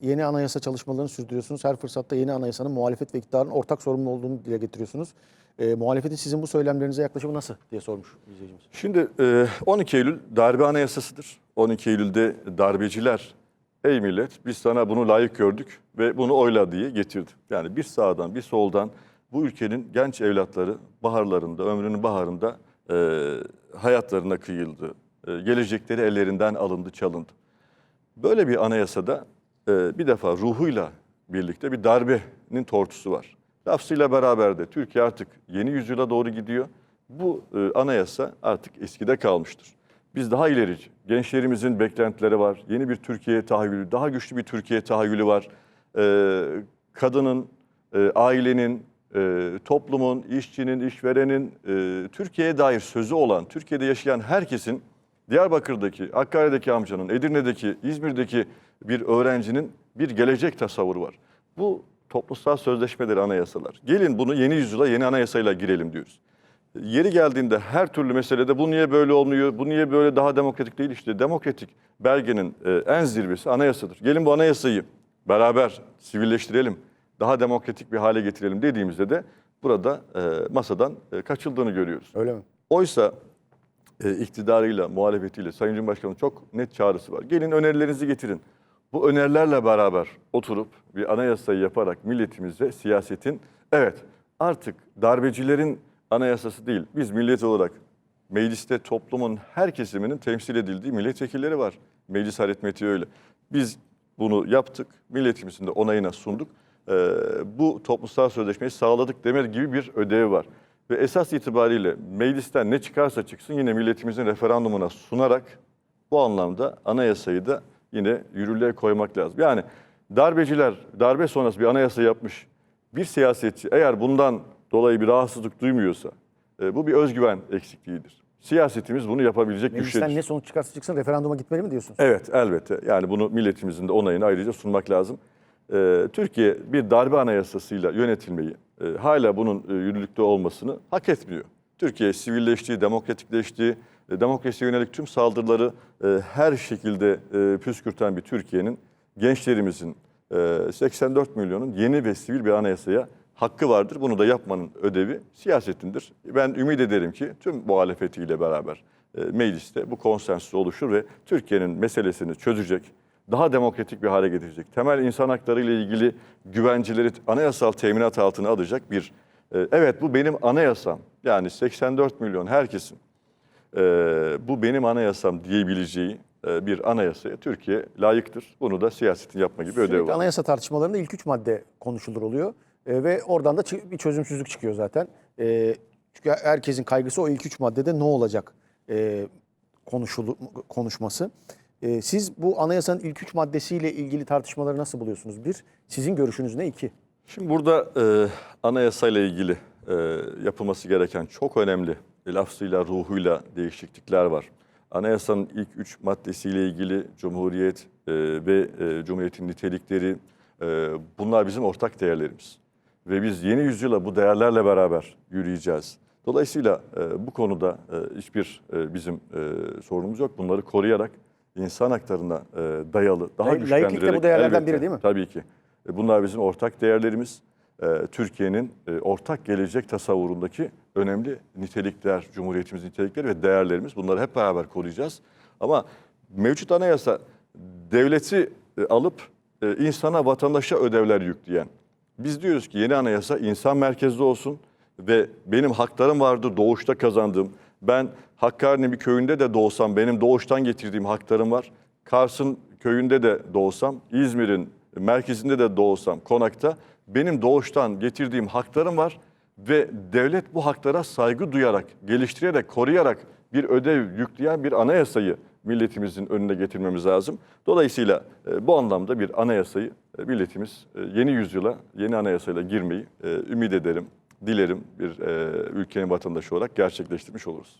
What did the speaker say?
yeni anayasa çalışmalarını sürdürüyorsunuz. Her fırsatta yeni anayasanın muhalefet ve iktidarın ortak sorumlu olduğunu dile getiriyorsunuz. E, muhalefetin sizin bu söylemlerinize yaklaşımı nasıl diye sormuş izleyicimiz. Şimdi e, 12 Eylül darbe anayasasıdır. 12 Eylül'de darbeciler ey millet biz sana bunu layık gördük ve bunu oyla diye getirdi. Yani bir sağdan bir soldan bu ülkenin genç evlatları baharlarında, ömrünün baharında e, hayatlarına kıyıldı. E, gelecekleri ellerinden alındı, çalındı. Böyle bir anayasada e, bir defa ruhuyla birlikte bir darbenin tortusu var. Lafzıyla beraber de Türkiye artık yeni yüzyıla doğru gidiyor. Bu e, anayasa artık eskide kalmıştır. Biz daha ilerici, gençlerimizin beklentileri var. Yeni bir Türkiye tahayyülü, daha güçlü bir Türkiye tahayyülü var. E, kadının, e, ailenin, e, toplumun, işçinin, işverenin Türkiye'ye dair sözü olan, Türkiye'de yaşayan herkesin Diyarbakır'daki, Hakkari'deki amcanın, Edirne'deki, İzmir'deki bir öğrencinin bir gelecek tasavvuru var. Bu toplumsal sözleşmeleri, anayasalar. Gelin bunu yeni yüzyıla, yeni anayasayla girelim diyoruz. Yeri geldiğinde her türlü meselede bu niye böyle olmuyor, bu niye böyle daha demokratik değil işte demokratik belgenin e, en zirvesi anayasadır. Gelin bu anayasayı beraber sivilleştirelim, daha demokratik bir hale getirelim dediğimizde de burada e, masadan e, kaçıldığını görüyoruz. Öyle mi? Oysa e, iktidarıyla, muhalefetiyle Sayın Cumhurbaşkanı'nın çok net çağrısı var. Gelin önerilerinizi getirin. Bu önerilerle beraber oturup bir anayasayı yaparak milletimize siyasetin, evet artık darbecilerin anayasası değil, biz millet olarak mecliste toplumun her kesiminin temsil edildiği milletvekilleri var. Meclis aritmetiği öyle. Biz bunu yaptık, milletimizin de onayına sunduk. Ee, bu toplumsal sözleşmeyi sağladık demek gibi bir ödevi var. Ve esas itibariyle meclisten ne çıkarsa çıksın yine milletimizin referandumuna sunarak bu anlamda anayasayı da yine yürürlüğe koymak lazım. Yani darbeciler darbe sonrası bir anayasa yapmış bir siyasetçi eğer bundan dolayı bir rahatsızlık duymuyorsa e, bu bir özgüven eksikliğidir. Siyasetimiz bunu yapabilecek Meclisten güçtedir. ne sonuç çıkarsa çıksın referanduma gitmeli mi diyorsunuz? Evet elbette. Yani bunu milletimizin de onayını ayrıca sunmak lazım. Ee, Türkiye bir darbe anayasasıyla yönetilmeyi, e, hala bunun e, yürürlükte olmasını hak etmiyor. Türkiye sivilleşti, demokratikleşti, e, demokrasiye yönelik tüm saldırıları e, her şekilde e, püskürten bir Türkiye'nin gençlerimizin e, 84 milyonun yeni ve sivil bir anayasaya hakkı vardır. Bunu da yapmanın ödevi siyasetindir. Ben ümit ederim ki tüm muhalefetiyle beraber e, mecliste bu konsensüs oluşur ve Türkiye'nin meselesini çözecek, daha demokratik bir hale getirecek, temel insan hakları ile ilgili güvenceleri anayasal teminat altına alacak bir, e, evet bu benim anayasam, yani 84 milyon herkesin e, bu benim anayasam diyebileceği e, bir anayasaya Türkiye layıktır. Bunu da siyasetin yapma gibi ödevi var. anayasa tartışmalarında ilk üç madde konuşulur oluyor. E, ve oradan da bir çözümsüzlük çıkıyor zaten. E, çünkü herkesin kaygısı o ilk üç maddede ne olacak e, konuşulu, konuşması. E, siz bu anayasanın ilk üç maddesiyle ilgili tartışmaları nasıl buluyorsunuz? Bir, sizin görüşünüz ne? İki, Şimdi burada e, anayasayla ilgili e, yapılması gereken çok önemli e, lafzıyla, ruhuyla değişiklikler var. Anayasanın ilk üç maddesiyle ilgili Cumhuriyet e, ve e, Cumhuriyet'in nitelikleri e, bunlar bizim ortak değerlerimiz. Ve biz yeni yüzyıla bu değerlerle beraber yürüyeceğiz. Dolayısıyla e, bu konuda e, hiçbir e, bizim e, sorunumuz yok. Bunları koruyarak insan haklarına e, dayalı, daha Lay- layıklık da bu güçlendirerek... değerlerden Elbette, biri değil mi? Tabii ki. E, Bunlar bizim ortak değerlerimiz. E, Türkiye'nin e, ortak gelecek tasavvurundaki önemli nitelikler, Cumhuriyetimizin nitelikleri ve değerlerimiz. Bunları hep beraber koruyacağız. Ama mevcut anayasa devleti e, alıp e, insana, vatandaşa ödevler yükleyen. Biz diyoruz ki yeni anayasa insan merkezli olsun ve benim haklarım vardır doğuşta kazandığım. Ben Hakkari'nin bir köyünde de doğsam benim doğuştan getirdiğim haklarım var. Kars'ın köyünde de doğsam, İzmir'in merkezinde de doğsam, konakta benim doğuştan getirdiğim haklarım var ve devlet bu haklara saygı duyarak, geliştirerek, koruyarak bir ödev yükleyen bir anayasayı milletimizin önüne getirmemiz lazım. Dolayısıyla e, bu anlamda bir anayasayı e, milletimiz e, yeni yüzyıla, yeni anayasayla girmeyi ümit ederim, dilerim bir e, ülkenin vatandaşı olarak gerçekleştirmiş oluruz.